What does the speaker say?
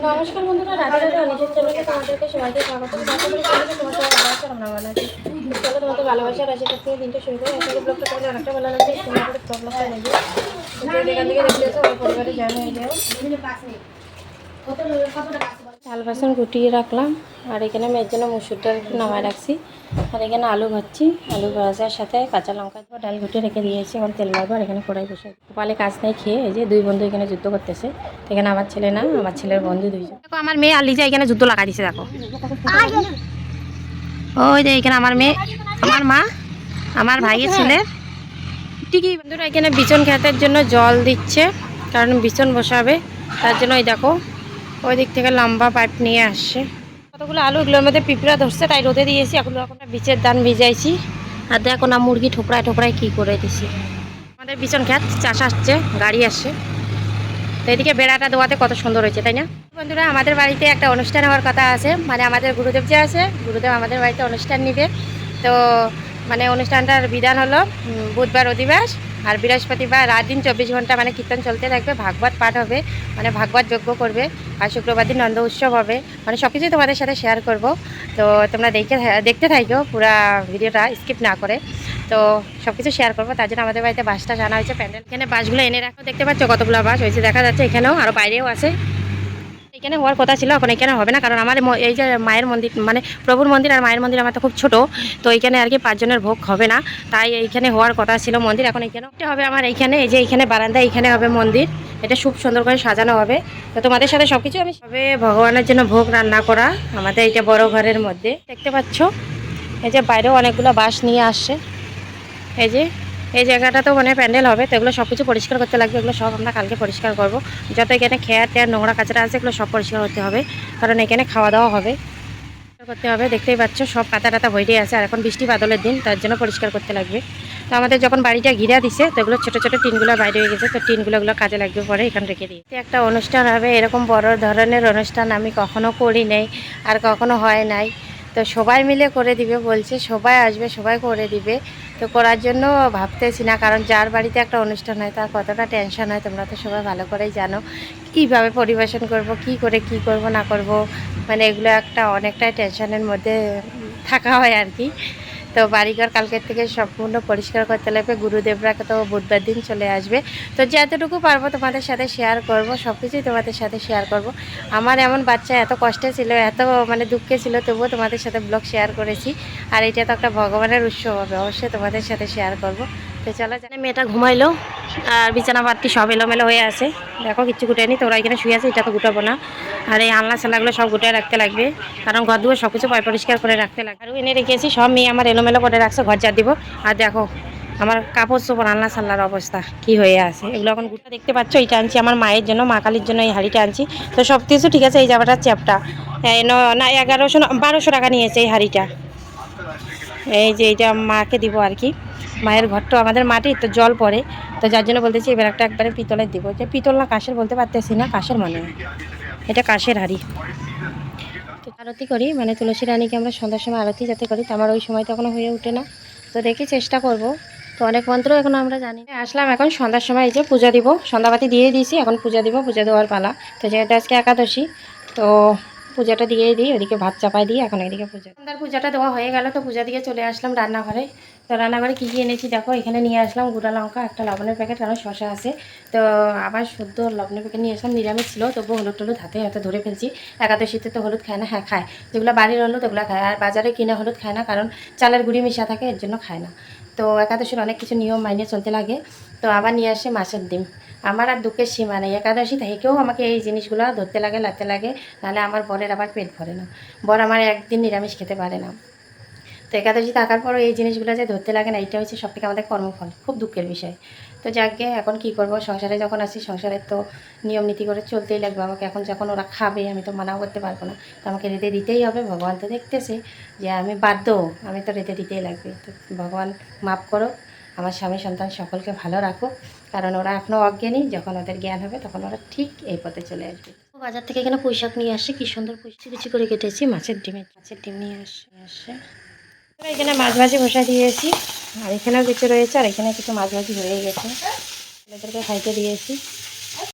নমস্কার বন্ধুরা রাধে রাধে নিজের চ্যানেলে তোমাদেরকে সবাইকে স্বাগত আশা ভালোবাসা আমরা ভালো আছি চলো তোমাদের ভালোবাসার আছে থেকে দিনটা শুরু করি আশা করি ব্লগটা তোমাদের অনেকটা ভালো লাগছে তোমরা করে ব্লগটা নেবে যেখান থেকে দেখলে আমার পরিবারে জয়েন হয়ে যাও চাল বাসন গুটিয়ে রাখলাম। আর এখানে মেয়ের জন্য মুসুরটা একটু নামায় রাখছি। আর এখানে আলু ভাজছি। আলু ভাজার সাথে কাঁচা লঙ্কা ডাল গুটিয়ে রেখে দিয়েছি। এখন তেল মারবো আর এখানে কড়াই বসে কপালে কাজ নাই খেয়ে এই যে দুই বন্ধু এখানে যুদ্ধ করতেছে। এখানে আমার ছেলে না, আমার ছেলের বন্ধু দুইজন। দেখো, আমার মেয়ে আর লিজা এখানে যুদ্ধ লাগা দিছে, দেখো। ওই যে এখানে আমার মেয়ে, আমার মা, আমার ভাইয়ের ছেলে। ঠিকই বন্ধুরা, এখানে বিচন খেতের জন্য জল দিচ্ছে। কারণ বিচন বসাবে। তার জন্য ওই দেখো ওই দিক থেকে লম্বা পাইপ নিয়ে আসছে। কতগুলো আলু এগুলোর মধ্যে পিঁপড়া ধরছে, তাই রোদে দিয়েছি এগুলো এখন বিচের দান ভিজাইছি। আর দেখো না মুরগি ঠোকরায় ঠোকরায় কী করে দিছি। আমাদের বিচন খেত চাষ আসছে, গাড়ি আসছে। তো এদিকে বেড়াটা দেওয়াতে কত সুন্দর হয়েছে, তাই না? বন্ধুরা, আমাদের বাড়িতে একটা অনুষ্ঠান হওয়ার কথা আছে। মানে আমাদের গুরুদেব যে আছে, গুরুদেব আমাদের বাড়িতে অনুষ্ঠান নিবে। তো মানে অনুষ্ঠানটার বিধান হলো বুধবার অধিবাস আর বৃহস্পতিবার রাত দিন চব্বিশ ঘণ্টা মানে কীর্তন চলতে থাকবে, ভাগবত পাঠ হবে মানে ভাগবত যজ্ঞ করবে আর শুক্রবার দিন নন্দ উৎসব হবে। মানে সব কিছুই তোমাদের সাথে শেয়ার করব। তো তোমরা দেখে দেখতে থাকো পুরা ভিডিওটা স্কিপ না করে। তো সব কিছু শেয়ার করব, তার জন্য আমাদের বাড়িতে বাসটা জানা হয়েছে, প্যান্ডেল। এখানে বাসগুলো এনে রাখো, দেখতে পাচ্ছ কতগুলো বাস হয়েছে, দেখা যাচ্ছে এখানেও আরও বাইরেও আছে। এখানে হওয়ার কথা ছিল, এখন এখানে হবে না। কারণ আমার এই যে মায়ের মন্দির মানে প্রভুর মন্দির আর মায়ের মন্দির আমার তো খুব ছোট, তো এখানে আর কি পাঁচজনের ভোগ হবে না। তাই এইখানে হওয়ার কথা ছিল মন্দির। এখন এখানে হবে আমার এইখানে, এই যে এইখানে বারান্দা এইখানে হবে মন্দির। এটা খুব সুন্দর করে সাজানো হবে। তো তোমাদের সাথে সব কিছু আমি সবে ভগবানের জন্য ভোগ রান্না করা আমাদের এইটা বড় ঘরের মধ্যে। দেখতে পাচ্ছ? এই যে বাইরেও অনেকগুলো বাঁশ নিয়ে আসছে। এই যে এই জায়গাটা তো মানে প্যান্ডেল হবে, তো এগুলো সব কিছু পরিষ্কার করতে লাগবে, এগুলো সব আমরা কালকে পরিষ্কার করব। যত এখানে খেয়ার টেয়ার, নোংরা কাচরা আছে, এগুলো সব পরিষ্কার করতে হবে, কারণ এখানে খাওয়া দাওয়া হবে। করতে হবে, দেখতেই পাচ্ছ, সব পাতা টাতা বইটে আছে, আর এখন বৃষ্টি বাদলের দিন, তার জন্য পরিষ্কার করতে লাগবে। তো আমাদের যখন বাড়িটা ঘিরা দিছে, তো এগুলো ছোটো ছোটো টিনগুলো বাইরে হয়ে গেছে, তো টিনগুলো এগুলো কাজে লাগবে পরে, এখানে রেখে দিই একটা অনুষ্ঠান হবে, এরকম বড় ধরনের অনুষ্ঠান আমি কখনো করি নাই, আর কখনো হয় নাই। তো সবাই মিলে করে দিবে বলছে, সবাই আসবে, সবাই করে দিবে। তো করার জন্য ভাবতেছি না, কারণ যার বাড়িতে একটা অনুষ্ঠান হয় তার কতটা টেনশন হয় তোমরা তো সবাই ভালো করেই জানো। কীভাবে পরিবেশন করব, কি করে কি করব না করব মানে এগুলো একটা অনেকটাই টেনশনের মধ্যে থাকা হয় আর কি। তো বাড়িঘর কালকের থেকে সম্পূর্ণ পরিষ্কার করতে লাগবে। গুরুদেবরা তো বুধবার দিন চলে আসবে। তো যতটুকু পারব তোমাদের সাথে শেয়ার করব সব কিছুই তোমাদের সাথে শেয়ার করব। আমার এমন বাচ্চা এত কষ্টে ছিল, এত মানে দুঃখে ছিল, তবুও তোমাদের সাথে ব্লগ শেয়ার করেছি। আর এটা তো একটা ভগবানের উৎসব হবে, অবশ্যই তোমাদের সাথে শেয়ার করব। তো চলো জানে মেয়েটা ঘুমাইলো আর বিছানা পাত্তি সব এলোমেলো হয়ে আছে। দেখো, কিচ্ছু গুটায়নি তোরা এখানে শুয়ে আছে, এটা তো গুটাবো না। আর এই আলনা সালাগুলো সব গুটায় রাখতে লাগবে। কারণ ঘর দুয়ার সব কিছু পরিষ্কার করে রাখতে লাগবে। আর এনে রেখেছি, সব মেয়ে আমার এলোমেলো করে রাখছে, ঘর যা দিব। আর দেখো, আমার কাপড় চোপড়, আলনা সাল্লার অবস্থা, কি হয়ে আছে। এগুলো এখন গুটা দেখতে পাচ্ছ, এইটা আনছি আমার মায়ের জন্য, মা কালীর জন্য এই হাঁড়িটা আনছি। তো সব কিছু ঠিক আছে, এই জামাটার চ্যাপটা। না, এগারোশো, বারোশো টাকা নিয়েছে এই হাঁড়িটা। এই যে, এইটা মাকে দিব আর কি। মায়ের ঘরটা আমাদের মাটি, তো জল পড়ে। তো যার জন্য বলতেছি, এবার একটা একবারে পিতলের দিব। যে পিতল না কাশের বলতে পারতেছি না, কাশের মনে এটা কাশের হাড়ি। আরতি করি মানে তুলসী রানীকে আমরা সন্ধ্যার সময় আরতি যাতে করি, তো আমার ওই সময় তো এখনও হয়ে ওঠে না। তো দেখি চেষ্টা করব। তো অনেক মন্ত্র এখন আমরা জানি আসলাম এখন সন্ধ্যার সময়, এই যে পূজা দিব। সন্ধ্যাবাতি দিয়ে দিয়েছি, এখন পূজা দিব, পূজা দেওয়ার পালা। তো যেহেতু আজকে একাদশী, তো পূজাটা দিয়ে দিই, ওদিকে ভাত চাপাই দিই, এখন এদিকে পূজা। সন্ধ্যার পূজাটা দেওয়া হয়ে গেল, তো পূজা দিয়ে চলে আসলাম রান্নাঘরে। তো রান্নাঘরে কী কী এনেছি দেখো, এখানে নিয়ে আসলাম গুঁড়া লঙ্কা, একটা লবণের প্যাকেট কারণ শশা আছে। তো আবার শুদ্ধ লবণের প্যাকেট নিয়ে আসলাম, নিরামিষ ছিল, তবুও হলুদ টলুদ হাতে হাতে ধরে ফেলছি। একাদশীতে তো হলুদ খায় না হ্যাঁ খায়। যেগুলো বাড়ির হলুদ, ওগুলো খায়। আর বাজারে কিনা হলুদ খায় না, কারণ চালের গুঁড়ি মিশা থাকে, এর জন্য খায় না। তো একাদশীর অনেক কিছু নিয়ম মাইনে চলতে লাগে। তো আবার নিয়ে আসে মাছের ডিম। আমার আর দুঃখের সীমা নেই। একাদশী থেকেও আমাকে এই জিনিসগুলো ধরতে লাগে লাগতে লাগে, নাহলে আমার বরের আবার পেট ভরে না। বর আমার একদিন নিরামিষ খেতে পারে না। তো একাদশী থাকার পরও এই জিনিসগুলো যে ধরতে লাগে না, এটা হচ্ছে সব থেকে আমাদের কর্মফল, খুব দুঃখের বিষয়। তো যাকে এখন কি করব? সংসারে যখন আসি সংসারের তো নিয়ম নীতি করে চলতেই লাগবে। আমাকে এখন যখন ওরা খাবে, আমি তো মানাও করতে পারব না। তো আমাকে রেঁধে দিতেই হবে। ভগবান তো দেখতেছে যে আমি বাধ্য, আমি তো রেঁধে দিতেই লাগবে। তো ভগবান মাফ করো। আমার স্বামী সন্তান সকলকে ভালো রাখো কারণ ওরা এখনও অজ্ঞানী যখন ওদের জ্ঞান হবে তখন ওরা ঠিক এই পথে চলে আসবে। বাজার থেকে এখানে পোশাক নিয়ে আসে কি সুন্দর পুষ্টি কিছু করে কেটেছি মাছের ডিমের মাছের ডিম নিয়ে আসে আসে। এখানে মাছ ভাজি বসা দিয়েছি। আর এখানেও কিছু রয়েছে আর এখানে কিছু মাছ ভাজি হয়ে গেছে। ছেলেদেরকে খাইতে দিয়েছি।